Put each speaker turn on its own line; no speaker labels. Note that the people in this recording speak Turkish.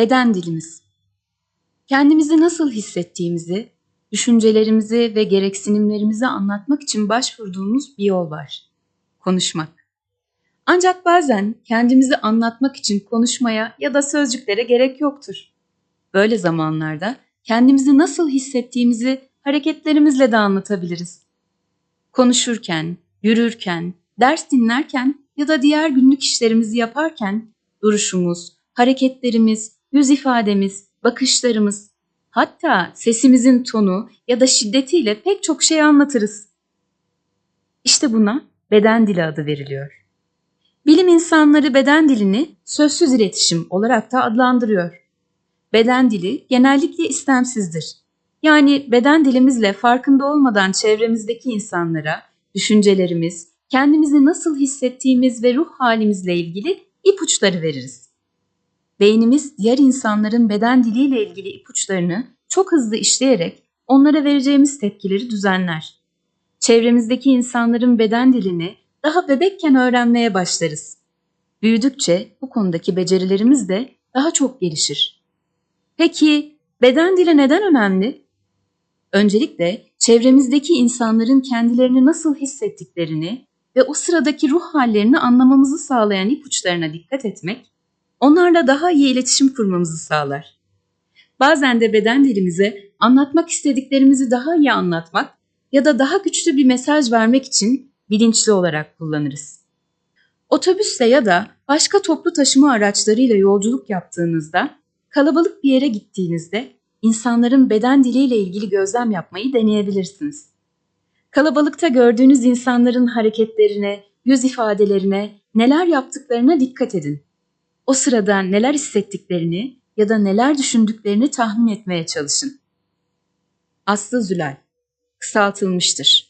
Beden dilimiz. Kendimizi nasıl hissettiğimizi, düşüncelerimizi ve gereksinimlerimizi anlatmak için başvurduğumuz bir yol var. Konuşmak. Ancak bazen kendimizi anlatmak için konuşmaya ya da sözcüklere gerek yoktur. Böyle zamanlarda kendimizi nasıl hissettiğimizi hareketlerimizle de anlatabiliriz. Konuşurken, yürürken, ders dinlerken ya da diğer günlük işlerimizi yaparken duruşumuz, hareketlerimiz, yüz ifademiz, bakışlarımız, hatta sesimizin tonu ya da şiddetiyle pek çok şey anlatırız. İşte buna beden dili adı veriliyor. Bilim insanları beden dilini sözsüz iletişim olarak da adlandırıyor. Beden dili genellikle istemsizdir. Yani beden dilimizle farkında olmadan çevremizdeki insanlara düşüncelerimiz, kendimizi nasıl hissettiğimiz ve ruh halimizle ilgili ipuçları veririz. Beynimiz diğer insanların beden diliyle ilgili ipuçlarını çok hızlı işleyerek onlara vereceğimiz tepkileri düzenler. Çevremizdeki insanların beden dilini daha bebekken öğrenmeye başlarız. Büyüdükçe bu konudaki becerilerimiz de daha çok gelişir. Peki beden dili neden önemli? Öncelikle çevremizdeki insanların kendilerini nasıl hissettiklerini ve o sıradaki ruh hallerini anlamamızı sağlayan ipuçlarına dikkat etmek, onlarla daha iyi iletişim kurmamızı sağlar. Bazen de beden dilimize anlatmak istediklerimizi daha iyi anlatmak ya da daha güçlü bir mesaj vermek için bilinçli olarak kullanırız. Otobüsle ya da başka toplu taşıma araçlarıyla yolculuk yaptığınızda, kalabalık bir yere gittiğinizde insanların beden diliyle ilgili gözlem yapmayı deneyebilirsiniz. Kalabalıkta gördüğünüz insanların hareketlerine, yüz ifadelerine, neler yaptıklarına dikkat edin. O sırada neler hissettiklerini ya da neler düşündüklerini tahmin etmeye çalışın. Aslı Zülal Kısaltılmıştır.